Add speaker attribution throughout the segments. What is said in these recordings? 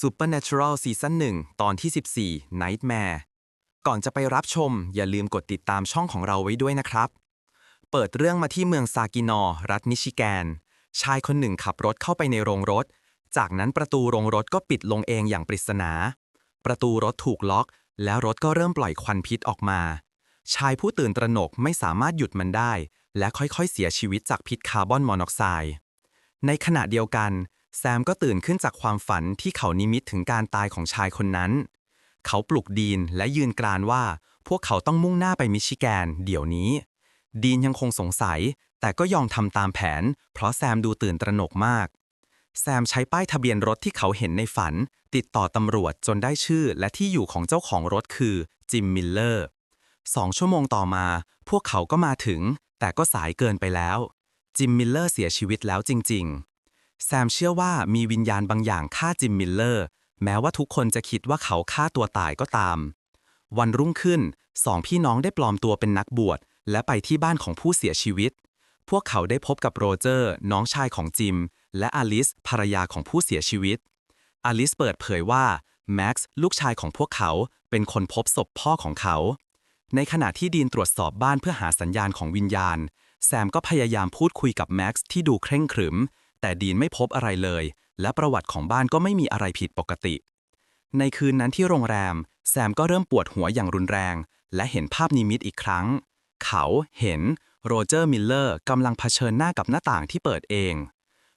Speaker 1: Supernatural ซีซั่น1ตอนที่ 14 Nightmare ก่อนจะไปรับชม อย่าลืมกดติดตามช่องของเราไว้ด้วยนะครับ เปิดเรื่องมาที่เมืองซากินอร์รัฐมิชิแกน ชายคนหนึ่งขับรถเข้าไปในโรงรถ จากนั้นประตูโรงรถก็ปิดลงเองอย่างปริศนา ประตูรถถูกล็อก แล้วรถก็เริ่มปล่อยควันพิษออกมา ชายผู้ตื่นตระหนกไม่สามารถหยุดมันได้ และค่อยๆ เสียชีวิตจากพิษคาร์บอนมอนอกไซด์ในขณะเดียวกัน แซมก็ตื่นขึ้นจากความฝันที่เขานิมิตถึงการตายของชายคนนั้น เขาปลุกดีนและยืนกรานว่า พวกเขาต้องมุ่งหน้าไปมิชิแกน เดี๋ยวนี้ ดีนยังคงสงสัย แต่ก็ยอมทำตามแผน เพราะแซมดูตื่นตระหนกมาก แซมใช้ป้ายทะเบียนรถที่เขาเห็นในฝัน ติดต่อตำรวจจนได้ชื่อและที่อยู่ของเจ้าของรถคือจิมมิลเลอร์สองชั่วโมงต่อมา พวกเขาก็มาถึง แต่ก็สายเกินไปแล้วจิมมิลเลอร์เสียชีวิตแล้วจริงๆ แซมเชื่อว่ามีวิญญาณบางอย่างฆ่าจิมมิลเลอร์ แม้ว่าทุกคนจะคิดว่าเขาฆ่าตัวตายก็ตาม วันรุ่งขึ้นสองพี่น้องได้ปลอมตัวเป็นนักบวช และไปที่บ้านของผู้เสียชีวิต พวกเขาได้พบกับโรเจอร์ น้องชายของจิม และอลิสภรรยาของผู้เสียชีวิต อลิสเปิดเผยว่าแม็กซ์ลูกชายของพวกเขาเป็นคนพบศพพ่อของเขา ในขณะที่ดีนตรวจสอบบ้านเพื่อหาสัญญาณของวิญญาณ แซมก็พยายามพูดคุยกับแม็กซ์ที่ดูเคร่งขรึม แต่ดีนไม่พบอะไรเลย และประวัติของบ้านก็ไม่มีอะไรผิดปกติ ในคืนนั้นที่โรงแรม แซมก็เริ่มปวดหัวอย่างรุนแรง และเห็นภาพนิมิตอีกครั้ง เขาเห็นโรเจอร์มิลเลอร์กำลังเผชิญหน้ากับหน้าต่างที่เปิดเอง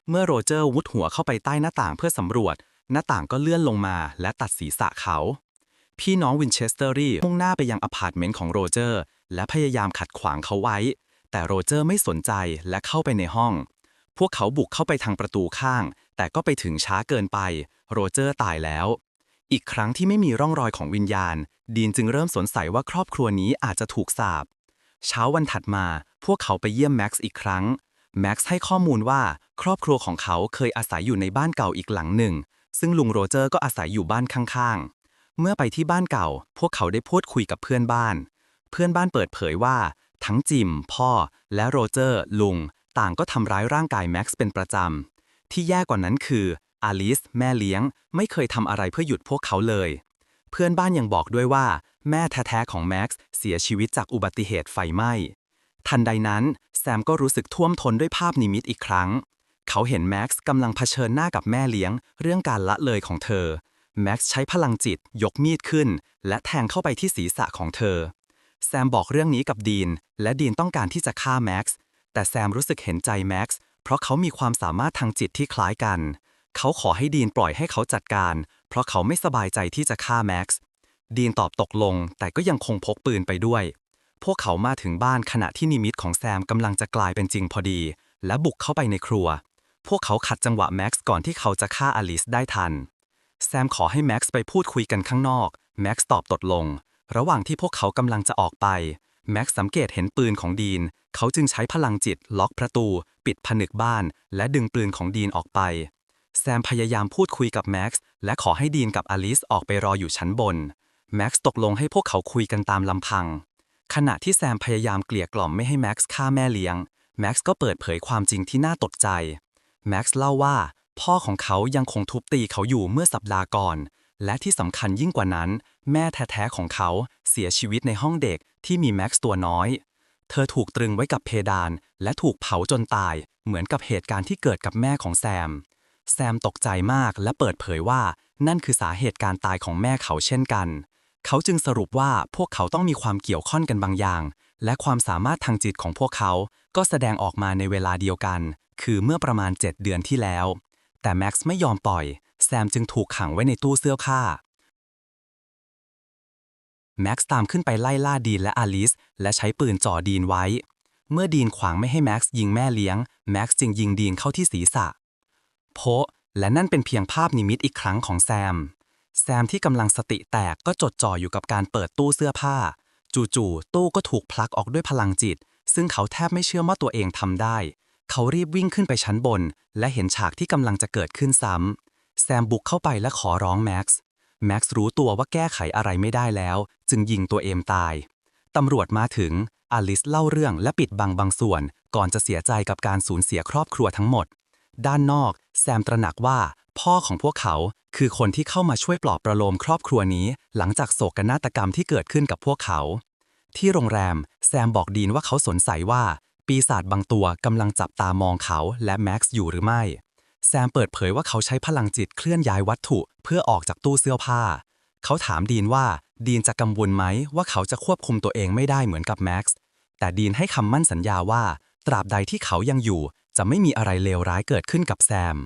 Speaker 1: เมื่อโรเจอร์วุดหัวเข้าไปใต้หน้าต่างเพื่อสำรวจ หน้าต่างก็เลื่อนลงมาและตัดศีรษะเขา พี่น้องวินเชสเตอรี่มุ่งหน้าไปยังอพาร์ตเมนต์ของโรเจอร์ และพยายามขัดขวางเขาไว้ แต่โรเจอร์ไม่สนใจและเข้าไปในห้อง พวกเขาบุกเข้าไปทางประตูข้าง แต่ก็ไปถึงช้าเกินไป โรเจอร์ตายแล้ว อีกครั้งที่ไม่มีร่องรอยของวิญญาณ ดีนจึงเริ่มสงสัยว่าครอบครัวนี้อาจจะถูกสาปเช้าวันถัดมา พวกเขาไปเยี่ยมแม็กซ์อีกครั้ง แม็กซ์ให้ข้อมูลว่าครอบครัวของเขาเคยอาศัยอยู่ในบ้านเก่าอีกหลังหนึ่ง ซึ่งลุงโรเจอร์ก็อาศัยอยู่บ้านข้างๆ เมื่อไปที่บ้านเก่า พวกเขาได้พูดคุยกับเพื่อนบ้าน เพื่อนบ้านเปิดเผยว่า ทั้งจิม พ่อ และโรเจอร์ ลุง ต่างก็ทำร้ายร่างกายแม็กซ์เป็นประจำ ที่แย่กว่านั้นคืออลิสแม่เลี้ยงไม่เคยทำอะไรเพื่อหยุดพวกเขาเลย เพื่อนบ้านยังบอกด้วยว่า แม่แท้ๆของแม็กซ์เสียชีวิตจากอุบัติเหตุไฟไหม้ ทันใดนั้นแซมก็รู้สึกท่วมท้นด้วยภาพนิมิตอีกครั้ง เขาเห็นแม็กซ์กำลังเผชิญหน้ากับแม่เลี้ยง เรื่องการละเลยของเธอ แม็กซ์ใช้พลังจิตยกมีดขึ้น และแทงเข้าไปที่ศีรษะของเธอ แซมบอกเรื่องนี้กับดีน และดีนต้องการที่จะฆ่าแม็กซ์ แต่แซมรู้สึกเห็นใจแม็กซ์เพราะเขามีความสามารถทางจิตที่คล้ายกัน เขาขอให้ดีนปล่อยให้เขาจัดการ เพราะเขาไม่สบายใจที่จะฆ่าแม็กซ์ดีนตอบตกลง แต่ก็ยังคงพกปืนไปด้วย พวกเขามาถึงบ้านขณะที่นิมิตของแซมกำลังจะกลายเป็นจริงพอดี และบุกเข้าไปในครัว พวกเขาขัดจังหวะแม็กซ์ก่อนที่เขาจะฆ่าอลิสได้ทัน แซมขอให้แม็กซ์ไปพูดคุยกันข้างนอก แม็กซ์ตอบตกลง ระหว่างที่พวกเขากำลังจะออกไป แม็กซ์สังเกตเห็นปืนของดีน เขาจึงใช้พลังจิตล็อกประตู ปิดผนึกบ้าน และดึงปืนของดีนออกไป แซมพยายามพูดคุยกับแม็กซ์และขอให้ดีนกับอลิสออกไปรออยู่ชั้นบน แม็กซ์ตกลงให้พวกเขาคุยกันตามลำพัง ขณะที่แซมพยายามเกลี่ยกล่อมไม่ให้แม็กซ์ฆ่าแม่เลี้ยง แม็กซ์ก็เปิดเผยความจริงที่น่าตกใจ แม็กซ์เล่าว่า พ่อของเขายังคงทุบตีเขาอยู่เมื่อสัปดาห์ก่อน และที่สำคัญยิ่งกว่านั้น แม่แท้ๆของเขาเสียชีวิตในห้องเด็กที่มีแม็กซ์ตัวน้อย เธอถูกตรึงไว้กับเพดาน และถูกเผาจนตาย เหมือนกับเหตุการณ์ที่เกิดกับแม่ของแซม แซมตกใจมากและเปิดเผยว่านั่นคือสาเหตุการตายของแม่เขาเช่นกัน เขาจึงสรุปว่าพวกเขาต้องมีความเกี่ยวข้องกันบางอย่าง และความสามารถทางจิตของพวกเขา ก็แสดงออกมาในเวลาเดียวกัน คือเมื่อประมาณ 7 เดือนที่แล้ว แต่แม็กซ์ไม่ยอมปล่อย แซมจึงถูกขังไว้ในตู้เสื้อผ้า แม็กซ์ตามขึ้นไปไล่ล่าดีนและอลิส และใช้ปืนจ่อดีนไว้ เมื่อดีนขวางไม่ให้แม็กซ์ยิงแม่เลี้ยง แม็กซ์จึงยิงดีนเข้าที่ศีรษะ โพะและนั่นเป็นเพียงภาพนิมิตอีกครั้งของแซม แซมที่กำลังสติแตกก็จดจ่ออยู่กับการเปิดตู้เสื้อผ้า จู่ๆตู้ก็ถูกพลักออกด้วยพลังจิต ซึ่งเขาแทบไม่เชื่อว่าตัวเองทำได้ เขารีบวิ่งขึ้นไปชั้นบน และเห็นฉากที่กำลังจะเกิดขึ้นซ้ำ แซมบุกเข้าไปและขอร้องแม็กซ์ แม็กซ์รู้ตัวว่าแก้ไขอะไรไม่ได้แล้ว จึงยิงตัวเองตาย ตำรวจมาถึง อลิสเล่าเรื่องและปิดบังบางส่วน ก่อนจะเสียใจกับการสูญเสียครอบครัวทั้งหมด ด้านนอก แซมตระหนักว่า พ่อของพวกเขาคือคนที่เข้ามาช่วยปลอบประโลมครอบครัวนี้ หลังจากโศกนาฏกรรมที่เกิดขึ้นกับพวกเขา ที่โรงแรม แซมบอกดีนว่าเขาสงสัยว่า ปีศาจบางตัวกำลังจับตามองเขาและแม็กซ์อยู่หรือไม่ แซมเปิดเผยว่าเขาใช้พลังจิตเคลื่อนย้ายวัตถุเพื่อออกจากตู้เสื้อผ้า เขาถามดีนว่าดีนจะกังวลไหมว่าเขาจะควบคุมตัวเองไม่ได้เหมือนกับแม็กซ์ แต่ดีนให้คำมั่นสัญญาว่า ตราบใดที่เขายังอยู่ จะไม่มีอะไรเลวร้ายเกิดขึ้นกับแซม